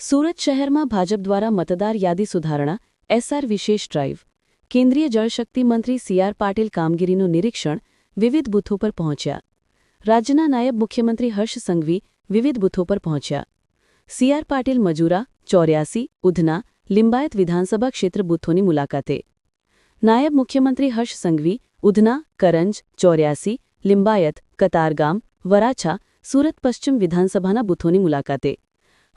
સુરત શહેરમાં ભાજપ દ્વારા મતદાર યાદી સુધારણા એસઆર વિશેષ ડ્રાઇવ કેન્દ્રીય જળશક્તિ મંત્રી સી આર પાટીલ કામગીરીનું નિરીક્ષણ વિવિધ બૂથો પર પહોંચ્યા રાજ્યના નાયબ મુખ્યમંત્રી હર્ષ સંઘવી વિવિધ બૂથો પર પહોંચ્યા સી આર પાટીલ મજૂરા ચોર્યાસી ઉધના લિંબાયત વિધાનસભા ક્ષેત્ર બૂથોની મુલાકાતે નાયબ મુખ્યમંત્રી હર્ષ સંઘવી ઉધના કરંજ ચોર્યાસી લિંબાયત કતારગામ વરાછા સુરત પશ્ચિમ વિધાનસભાના બૂથોની મુલાકાતે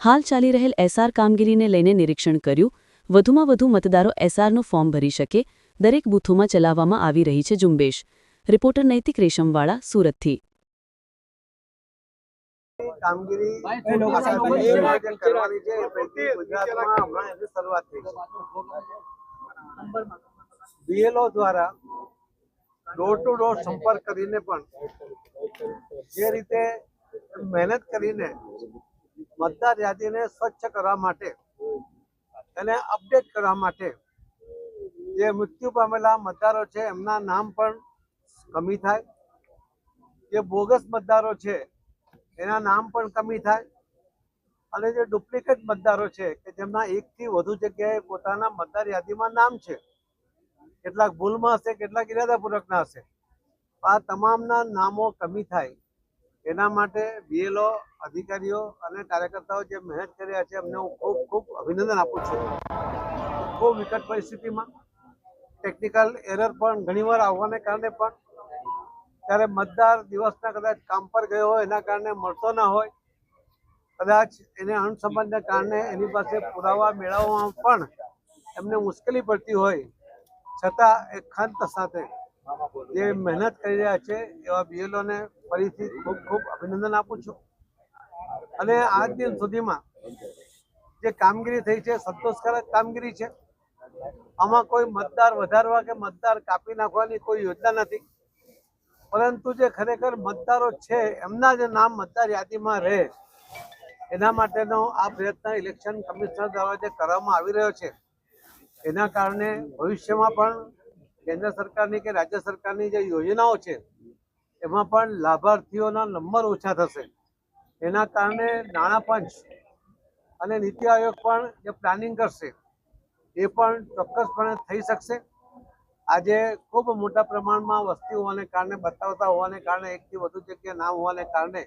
હાલ ચાલી રહેલ એસઆર કામગીરીને લઈને નિરીક્ષણ કર્યું વધુમાં વધુ મતદારો એસઆરનું ફોર્મ ભરી શકે દરેક બૂથોમાં ચલાવવામાં આવી રહી છે ઝુંબેશ. રિપોર્ટર નૈતિક રેશમવાળા સુરતથી. બીએલઓ દ્વારા ડોર ટુ ડોર સંપર્ક કરીને પણ જે રીતે મહેનત કરીને મતદાર યાદીને સ્વચ્છ કરવા માટે એને અપડેટ કરવા માટે જે મૃત્યુ પામેલા મતદારો છે, એમના નામ પણ કમી થાય. જે બોગસ મતદારો છે, એના નામ પણ કમી થાય. અને જે ડુપ્લિકેટ મતદારો છે, કે જેમના એકથી વધુ જગ્યાએ પોતાના મતદાર યાદીમાં નામ છે, કેટલાક ભૂલમાં હશે, કેટલાક ઇરાદાપૂર્વકના હશે. આ તમામના નામો કમી થાય. એના માટે બીએલઓ, અધિકારીઓ અને કાર્યકર્તાઓ જે મહેનત કર્યા છે, એમને હું ખૂબ ખૂબ અભિનંદન આપું છું. ખૂબ વિકટ પરિસ્થિતિમાં ટેકનિકલ એરર પણ ઘણીવાર આવવાને કારણે પણ ત્યારે મતદાર દિવસના કદાચ કામ પર ગયો હોય, એના કારણે મળતો ના હોય. કદાચ એને અણસંબંધને કારણે એની પાસે પુરાવા મેળવવામાં પણ એમને મુશ્કેલી પડતી હોય. છતાં એ ખંત સાથે જે મહેનત કરી રહ્યા છે, એવા બીએલઓને ફરીથી ખૂબ ખૂબ અભિનંદન આપું છું. અને આજ દિન સુધીમાં જે કામગીરી થઈ છે, સંતોષકારક કામગીરી છે, આમાં કોઈ મતદાર વધારવા કે મતદાર કાપી નાખવાની કોઈ યોજના નથી. પરંતુ જે ખરેખર મતદારો છે, એમના જે નામ મતદાર યાદીમાં રહે. એના માટેનો આ પ્રયત્ન ઇલેક્શન કમિશનર દ્વારા જે કરવામાં આવી રહ્યો છે, એના કારણે ભવિષ્યમાં પણ કેન્દ્ર સરકારની કે રાજ્ય સરકારની જે યોજનાઓ છે, એમાં પણ લાભાર્થીઓના નંબર ઓછા થશે. એના કારણે નાણાં પંચ અને નીતિ આયોગ પણ જે પ્લાનિંગ કરશે, એ પણ ચોક્કસપણે થઈ શકશે. આજે ખૂબ મોટા પ્રમાણમાં વસ્તી હોવાને કારણે, બતાવતા હોવાને કારણે, એકથી વધુ જગ્યા ના હોવાને કારણે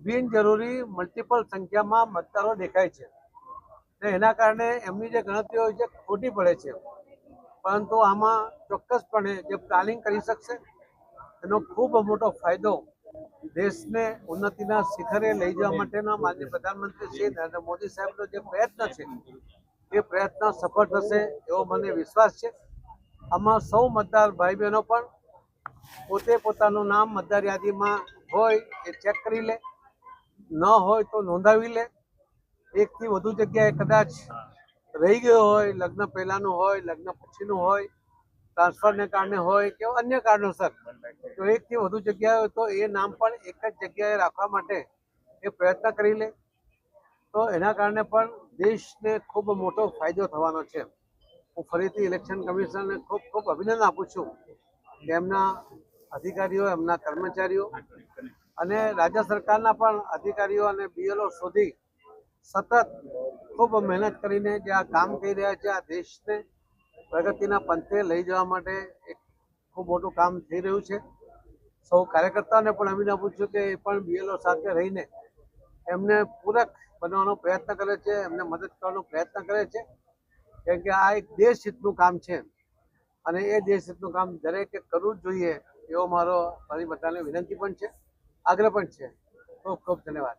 બિનજરૂરી મલ્ટિપલ સંખ્યામાં મતદારો દેખાય છે. એના કારણે એમની જે ગણતરીઓ છે, ખોટી પડે છે. પરંતુ આમાં ચોક્કસપણે જે પ્લાનિંગ કરી શકશે, એનો ખૂબ મોટો ફાયદો દેશને ઉન્નતિના શિખરે લઈ જવા માટેનો માનનીય પ્રધાનમંત્રી શ્રી નરેન્દ્ર મોદી સાહેબનો જે પ્રયત્ન છે, એ પ્રયત્ન સફળ થશે એવો મને વિશ્વાસ છે. આમાં સૌ મતદાર ભાઈ બહેનો પણ પોતે પોતાનું નામ મતદાર યાદીમાં હોય એ ચેક કરી લે, ન હોય તો નોંધાવી લે. એકથી વધુ જગ્યાએ કદાચ રહી ગયો હોય, લગ્ન પહેલાનું હોય, લગ્ન પછીનું હોય, ટ્રાન્સફરને કારણે હોય કે અન્ય કારણોસર. તો એકથી વધુ જગ્યાએ હોય તો એ નામ પણ એક જ જગ્યાએ રાખવા માટે એ પ્રયત્ન કરી લે. તો એના કારણે પણ દેશને ખૂબ મોટો ફાયદો થવાનો છે. હું ફરીથી ઇલેક્શન કમિશનરને ખૂબ ખૂબ અભિનંદન આપું છું એમના અધિકારીઓ, એમના કર્મચારીઓ અને રાજ્ય સરકારના પણ અધિકારીઓ અને બીએલઓ સુધી સતત ખૂબ મહેનત કરીને જે આ કામ કરી રહ્યા છે, આ દેશને પ્રગતિના પંથે લઈ જવા માટે એક ખૂબ મોટું કામ થઈ રહ્યું છે. સૌ કાર્યકર્તાઓને પણ અમીન આપું છું કે એ પણ બીએલઓ સાથે રહીને એમને પૂરક બનવાનો પ્રયત્ન કરે છે, એમને મદદ કરવાનો પ્રયત્ન કરે છે. કેમ કે આ એક દેશ હિતનું કામ છે અને એ દેશ હિતનું કામ દરેકે કરવું જ જોઈએ એવો મારો મારી બધાને વિનંતી પણ છે, આગ્રહ પણ છે. ખૂબ ખૂબ ધન્યવાદ.